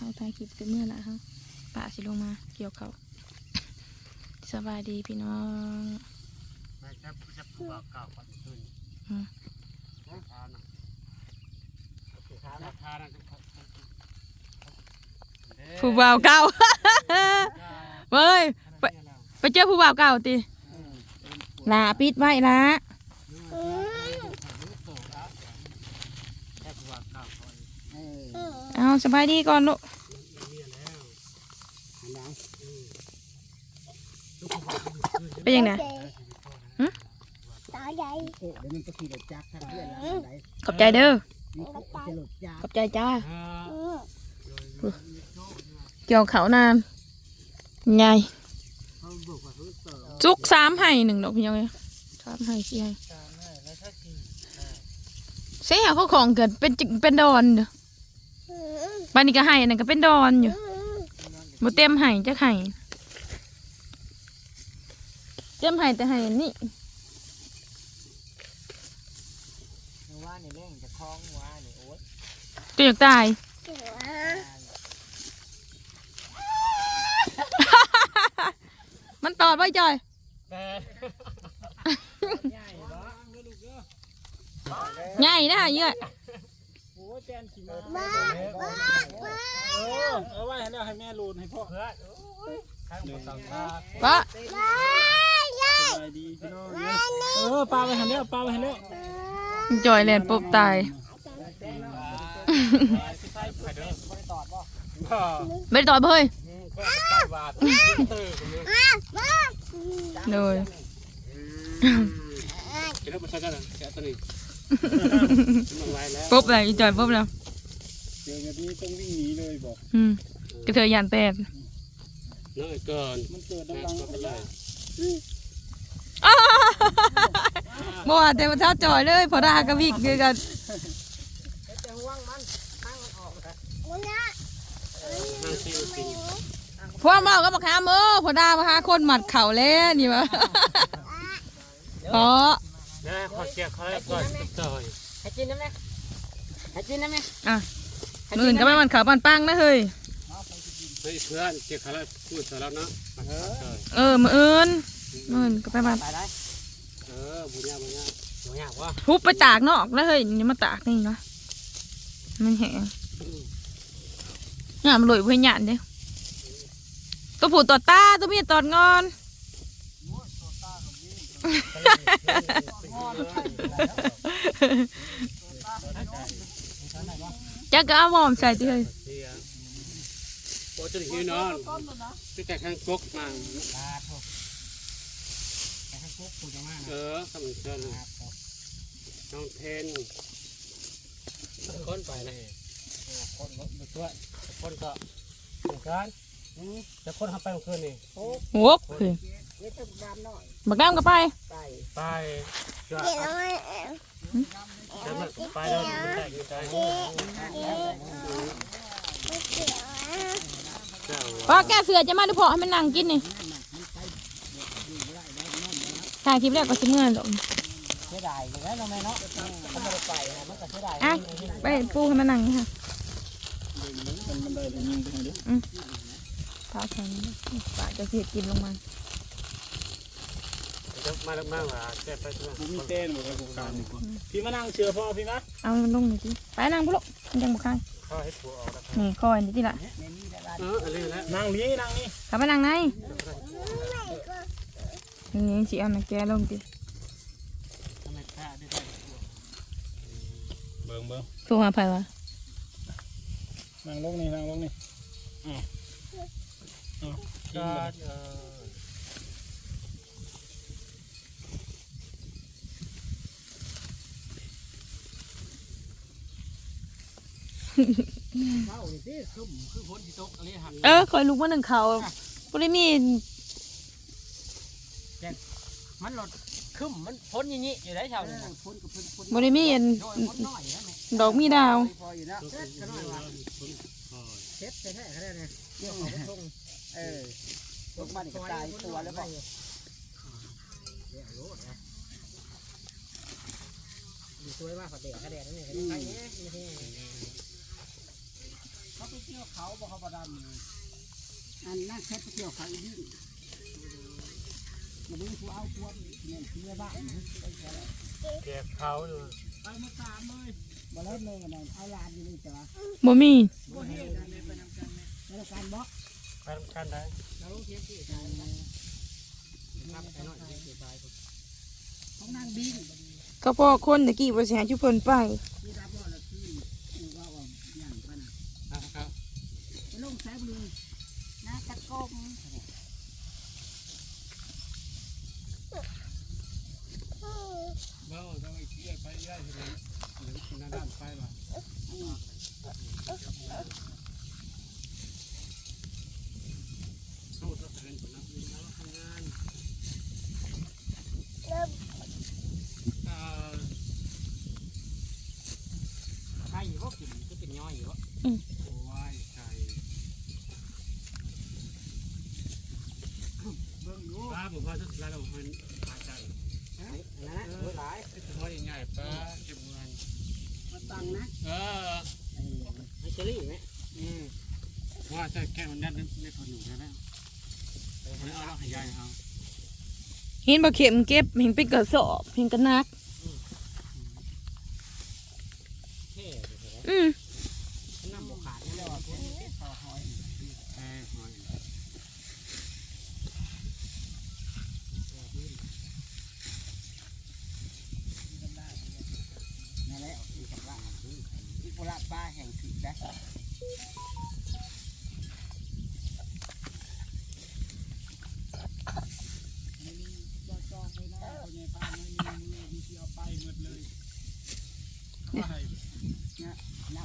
เขาถ่ายคลิปกันเมื่อละเขาป่าสิลงมาเกี่ยวเขาสบายดีพี่น้องไม่ใช่ผู้จะผู้บ่าวเก่าก่อนขึ้นอืมทานน่ะทานน่ะทานน่ะผู้บ่าวเก่าเว้ยไปไปเจอผู้บ่าวเก่าติลาปิดไว้ละแค่ผู้บ่าวเก่าก่อนเอา สบายดีก่อนลูกเมียแล้วอันนั้นเป็นยังไงตาใหญ่โอ้เดี๋ยวมันจะขี่รถจักรทางเพื่อนแล้วไหนขอบใจเด้อมีคุกจะรถจักขรอบใจจ้าเอออืมเกี่ยวเขานานใหญ่เขาบอกว่าเขาเติมจุกสามให้หนึ่งดอกพี่น้องเอ้ยสามให้สี่ให้ตามให้แล้วถ้ากินเสียเขาของเกิดเป็นจิเป็นดอนเด้ออื มบันนี้ก็ให้อันนั้นก็เป็นดอนอยู่อืมบ่เต็มให้จักให้เต็มให้แต่ให้อันนี่ว่าในเรื่องจะคล้องว่าเนี่ยโอ๊ยตัวอยากตายหัวมันตอดไว้จอยแต่ใหญ่นะเยอะโอ้ย แจนขี่มามามามาเออเอาไว้ให้แล้วให้แม่รูนให้พ่อเพื่อนข้างบนสังฆาปะยายยายสบายดีพี่น้องเออปลาไปหันแล้วปลาไปหันแล้วจอยแลนปุ๊บตาย ไม่ได้ต่อยเฮ้ยบาทตื่นมาเลย เดี๋ยวมาใช้กันแกตัวนี้ มันไว้แล้วปุ๊บเลยจอยปุ๊บแล้วเจอแบบนี้ต้องวิ่งหนีเลยบอกอืมกระเทยยานแตกน้อยเกินมันเกิดนะดังไม่เป็นไรบ่ว่าแต่ว่าเท้าจอยเลยพอดากระวิกคือกันจะห่วงมันข้างมันออกนะวันนี้ห้างซีอิ๊วจริงพวกเมาก็มาค้ามือพอดามาหาคนหมัดเข่าแล้วนี่วะอ๋อนะ ขอเชียร์เขาให้ก่อนจอยให้กินน้ำไหมให้กินน้ำไหมอะมืออื่นก็ไม่มันเข่าปันปังนะเฮ้ยเฮ้ยเพื่อนเกี่ยวเขาแล้วพูดเสร็จแล้วเนาะจอยเออมืออื่นมืออื่นก็ไปบ้านไปได้เออบุญญาบุญญาบุญญาว่าทุบไปตากนอกแล้วเฮ้ยนี่มาตากนี่เนาะมันแห้งงามลอยเพื่อนหยานเด้ตัวผูตัวตาตัวเมียตอดงอน จะก็เอาหมอมใส่ที่เฮ้ยเสียโอ้จะหิวนอนที่แต่ข้างกกมาปลาโถแต่ให้คุกกูจะมาเออคำเชิญน้องเทนคนไปเลยคนรถมาช่วยคนก็เหมือนกันจะคนทำไปเมื่อคืนนี่โว้บเฮ้ย เล็กดำหน่อยบักน้ำก็ไป ไปไปเดี๋ยวมาเอวจะไปแล้วแต่งใจไม่เกี่ยวอะเจ้าป้าแกเสือจะมาดูพอให้มันนั่งกินนี่ถ่ายคลิปแรกก็สิเมื่อยหรอกเสียดายแล้วเนะแม่เนาะมันไม่ได้ไปมันก็เสียดายอะไปปูให้มันนั่งค่ะมันมันได้ยิงไปทางเดียวเท้าแข็งป้าจะเสียกินลงมา มาแล้วมาว่าแกไปทั่วมันมีเต้นหมดเลยโครงการนี่พี่มานั่งเชื่อพ่อพี่มะเอาลงหน่อยสิไปนั่งพุกมันยังบุกใครเขาให้ผัวออกแล้วนี่คอยนี่ที่ละเอออะไรแล้วนั่งนี้นั่งนี่ขับไปนั่งไหนนี่สิเอาหนังแกลงดิเบิ่งเบิ่งโทรหาไผวะนั่งลงนี่นั่งลงนี่อ๋ออ๋อก็ เออเท้านี่สิคือคือคนที่ตกอะไรหันเออคอยลุกมาหนึ่งเขาบ่ได้มีมันหลดคึมมันพ้นอย่างนี้อยู่ได้ชาวนี่พ้นกับพ้นพ้นบ่ได้มีอันโดยพ้นน้อยนะแม่ดอกมีดาวพออยู่แล้วเซ็ตกันหน่อยว่ะเซ็ตแท้ๆเขาได้เลยเรื่องของทงเออลงมานี่ก็ตายตัวแล้วป่ะดูสวยมากผัดเด็กกระแดดนี่ไปเนี่ยไม่ใช่ เขาไปเกี่ยวเขาบ่เขาบ่ดำเลยอันนั่นแค่ไปเกี่ยวเขาอีกนิดอย่าเพิ่งเอาพวกเนี่ยที่บ้านไปเกี่ยวแล้วเก็บเขาอยู่ไปมาตามเลยบ่เล่นเลยกันเอาลานอยู่นี่จ้ะบ่มีบ่เฮ็ดเลยไปนำกันแม่แล้วกันบ่ไปทำกันได้เราเทียบที่ได้ครับไอ้น้อยเสียดายของนางบินก็พอคนตะกี้บ่สิให้ชุเพิ่นไป ที่รับว่าละที่กูว่าว่าอย่างปะน่ะ นะครับ ไป ลงแซ่บเลยนะตะกงเบ้าทำไมเกี่ยไปย่ายเห็นหรือหน้าด้านไปว่ะสู้ต้องเป็นคนนักบินแล้วทำงานเอ่อ ใครอยู่บ่กินก็เป็นย่อยอยู่บ่ โอ้ยไก่ เบิ่งอยู่ ป้าบอกว่าถ้าเราเป็นหายใจนะนะเออหลายไอ้ตัวใหญ่ๆป้าเก็บเงินมาตังนะ เออไอเชอรี่ไหมอืมว่าจะแค่มันนั้นไม่คนอยู่แล้วเอาแล้วหายใจเอาเห็นบ่เข็มเก็บเห็นไปกระสอบเห็นกระนัก เท่ อืม น้ำบ่ขาดนี่แล้วว่าพวกนี้ต่อหอย แค่หอย นั่นแหละอีกว่าอีกว่าป้าแห่งคือได้ จอกไปนะคนใหญ่ป้าไม่มีมือมีที่เอาไปหมดเลยไป ไปใส่ เออพอละ จอกไปน้อยนึงมือที่เอาไปหมดเลย เออเละไปเลย ไป เนี่ยก็เลยต้องให้ก็ เพิ่น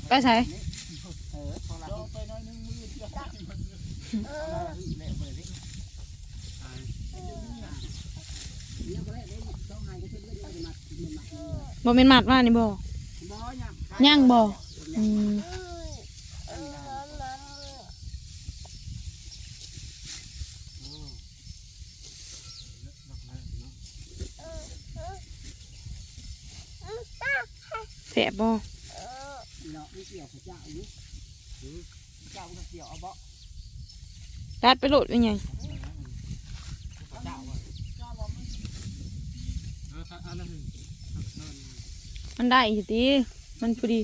ก็จะมามันมาบ่แม่นมัดว่านี่บ่บ่ยังย่างบ่ อืมโอ้เลิกบักแสบบ่เนาะนี่เกี่ยวกับเจ้าอยู่เจ้าเกี่ยวเอาบ่ตัดไปโหลดเป็นไงเจ้าว่าเจ้าว่ามันเออเอาแล้วหนึ่งมันได้อยู่ติมันพอดี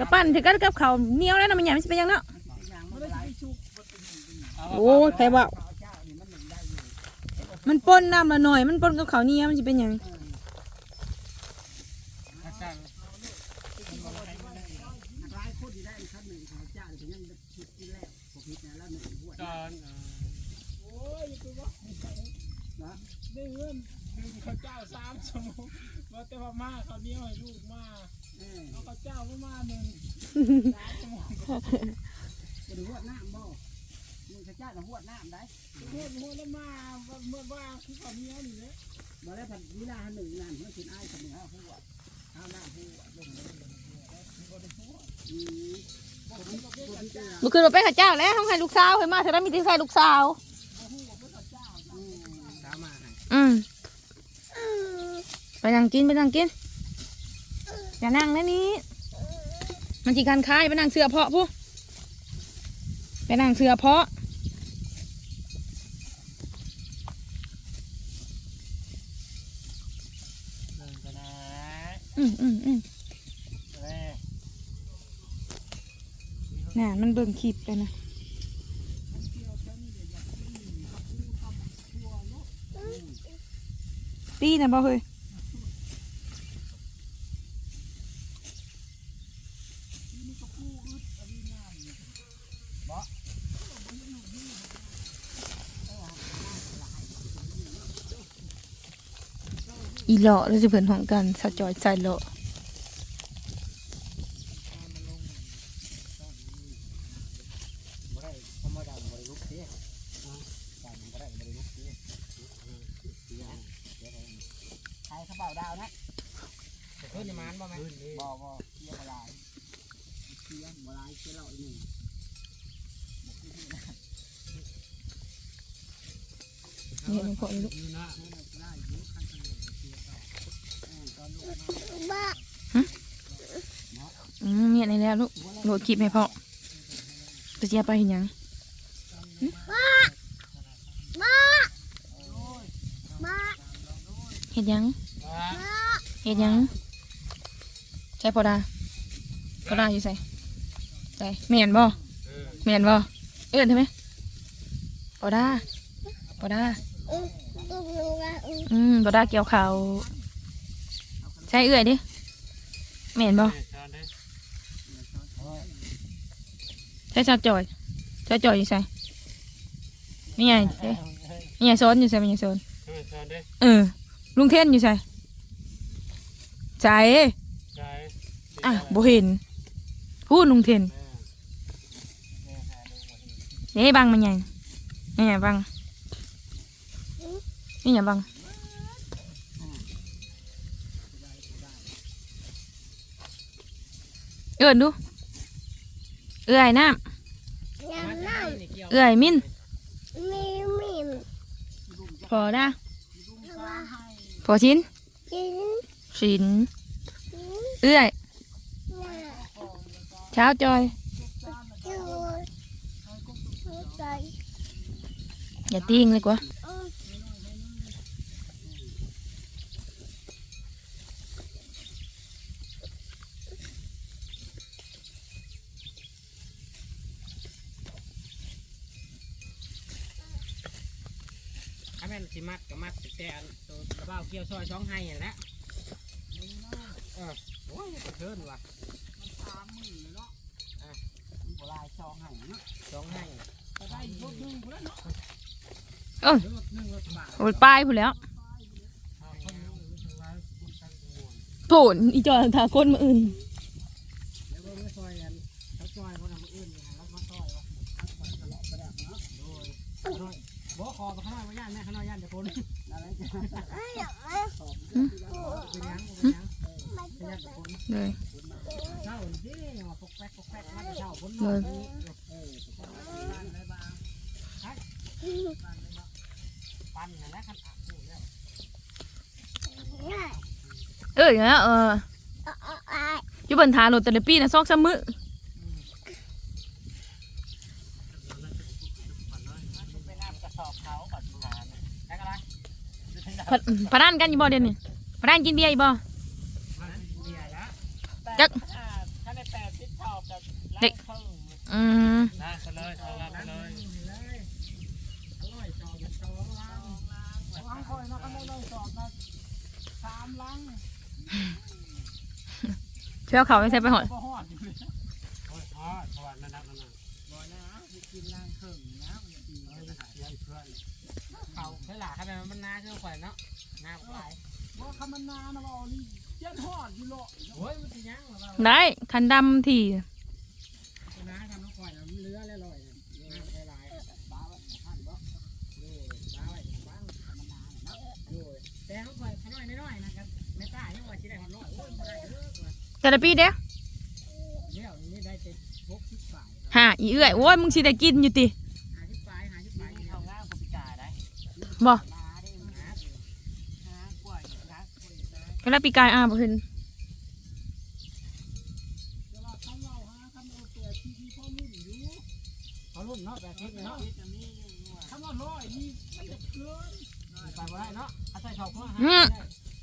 กระปั้นถือกันกับเขาวเหนียวแล้วนะมันใหญ่มันสิเป็นหยังเนาะมันสิเป็นอย่างเนางนี้โอ้ยใครว่าเอาเจ้านี่มันปนน้ำละหน่อย มันปนกับเขาวเหนียวมันสิเป็นหยังเออถ้าสั่งหลายคน หนึ่งเขาเจ้านี่ยังคิดกินแล้วบ่คิดนะแล้วหนึ่งบวชจอนเออโอ้ยคือว่านะได้เงินดึงข้าวเจ้าสามชั่วโมงว่าแต่ว่ามาเขาวเหนี้ยวให้ลูกมาเออเอาข้าวเจ้ามามาหนึ่งสามชั่วโมงบ่ได้หวดน้ำบ่มึงเขาเจ้าน่ะหวดน้ำได้หัวหัวแล้วมาเมื่อว่าคือข้าวเหนี้ยวนี่แหละบ่ได้พันเวลาหนึ่งนั่นมันสิอ้ายคนหนึ่งเอาหัวเอาหน้าหัวลงเลยอืมคนที่คนที่จะบุคือเราไปข้าเจ้าแล้วต้องให้ลูกสาวให้มาเธอได้มีที่ใส่ลูกสาว นั่งกินไปนั่งกินอย่านั่งนะนี้มันจีการคายไปนั่งเสือเพาะผู้ไปนั่งเสือเพาะเดินกันนะอืมอืมอืมแม่น่ะมันเบิ่งคลิปเลยนะตีนะบ่เฮ้ย อีหล่อแล้วจะเพื่อนของกันสะจอยใจหล่อบ่ได้ธรรมดาบ่ได้ลุกเสียดังบ่ได้บ่ได้ลุกเสียใครเขาเบาดาวนะขึ้นในมานบ่แม่บ่บ่เสียบ่ลายเสียบ่ลายเสียเราอีกหนึ่งเนี่ยมันพอลูก อยู่นะ ได้อยู่คัน เสียเสียต่อตอนลูกบ้าเอืมเมียในแล้วลูกโหลดคลิปให้พ่อจะเจียไปเห็นหยังบ้าบ้าบ้าเห็นหยังบ้าเห็นหยังใช่พอดาพอดาอยู่ใส่ใส่เมียนบ่เมียนบ่เอื้อนใช่ไหมพอดาพอดาอืมอืมอืมอืมพอดาเกี่ยวข่าว ใช่เอื้อยดิเมียนบ่ใช่ชาวจอยชาวจอยอยู่ใส่ไม่ไงเด้ไม่ไงโซนอยู่ใส่ไม่ไงโซนเออลุงเทนอยู่ใส่ใจอะบ่เห็นพูดลุงเทนนี่บังมันใหญ่นี่ไงบังนี่ไงบัง เอื้อนดู เอื้อยน้น้ำน้ำเอื้อยมินำมีมีพอนะว่าพอชิ้นกินชิ้นกินเอื้อยน่ะเช้าจอยจูจูใจอย่าติ้งเลยกว่าอืมถ้าแม่นสิมัด ก็มัดแต่อันตัวกระเบ้าเกี่ยวซอยช่องให้นั่นแหละเออโอ้ยกระเทินว่ะมันสามหมื่นเลยเนาะอะมันบ่ลายซองให้เนาะช่องให้ก็ได้รถหนึ่งพุ่นแล้วเนาะเอ้ย รถหนึงรถบาทโอ้ยปลายพูดแล้วโผนอีจอยทาคนมาอื่น ช้าดิมาปกแป๊กปกแป๊กมาแต่เช้าคนเลยเออก็ต้องบ้านได้บ้างปั้นนั่นแหละคันอักอยู่แล้วง่ายเอ้ยอย่างเงี้ยเอออยู่บนทางรถแต่ละปีนะซอกซ้ำมือไปน้ำกระสอบเขาบัดสุดาแล้วก็ไรพะพะนันกันอยู่บ่เดี๋ยวนี้พะนันกินเบียร์อีบ่เบียร์แล้วจักถ้าได้แปดสิบชอบจะ เด็กอืมเลยเอาละไปเลยอร่อยจอบจอบล้างล้างล้างคอยนะก็ได้เลยสอบนะสามลังเชื่อเขาไม่ใช่ไปหอดก็หอดอยู่เลยโอ้ยอ๋อสวัสดีนะครับนั่นบ่อยนะไปกินล้างเครื่องนะมันจะดีเอ้ยยายเพื่อนเขาเคยหลาขนาดมันนาเชื่อข่อยเนาะนาบ่ไหลว่าคำมันนานนะบ่นี่เจ็ดหอดอยู่โลโอ้ยมันสิยังได้คันดำที แต่ละปีเด้อเดี๋ยวนี้ได้แต่พกสิบบาทหาอีเอื้อยโอ้ยมึงสิได้กินอยู่ติหาสิบบาทหาสิบบาทเอาง่ายกว่าปีกาได้บ่นาได้หาหากล้วยหากล้วยนะก็แล้วปีกายอาบ่เห็นเวลาเขาเล่าฮะคำเอาแต่ที่ที่พ่อรุ่นอยู่เขารุ่นเนาะแบบนี้เนาะคำว่าร้อยนี่มันจะเกิน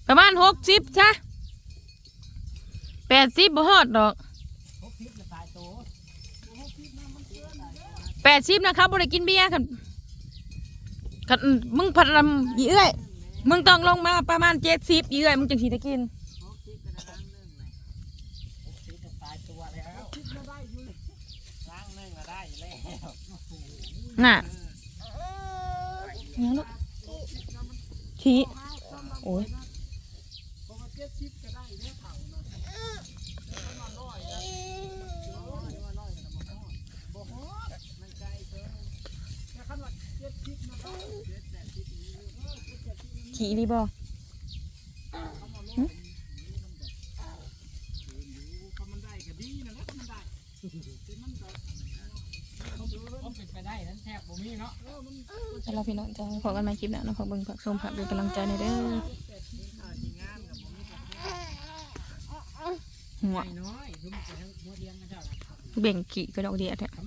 ประมาณหกสิบซะ แปดสิบบ่ฮอดดอกพกพิษสายโตแปดสิบนะครับบ่ได้กินเบียร์คันคันมึงพัดลำอีเอื้อยมึงต้องลงมาประมาณเจ็ดสิบอีเอื้อยมึงจังสิได้กินพกพิษก็ได้ล้างหนึ่งเลยพกพิษส อมันสำหรับพี่น้องจ้าขอกันใหมาคลิปหน้าเนาะขอเบิ่งผักส้มผักเป็นกำลังใจในอยเด้อจริงงามกับผมมีหัวน้อยคือมันจะทั้งหัวเทียนนะเจ้านะเบ่งกี่กระดอกเดียดอะถ้ามันให้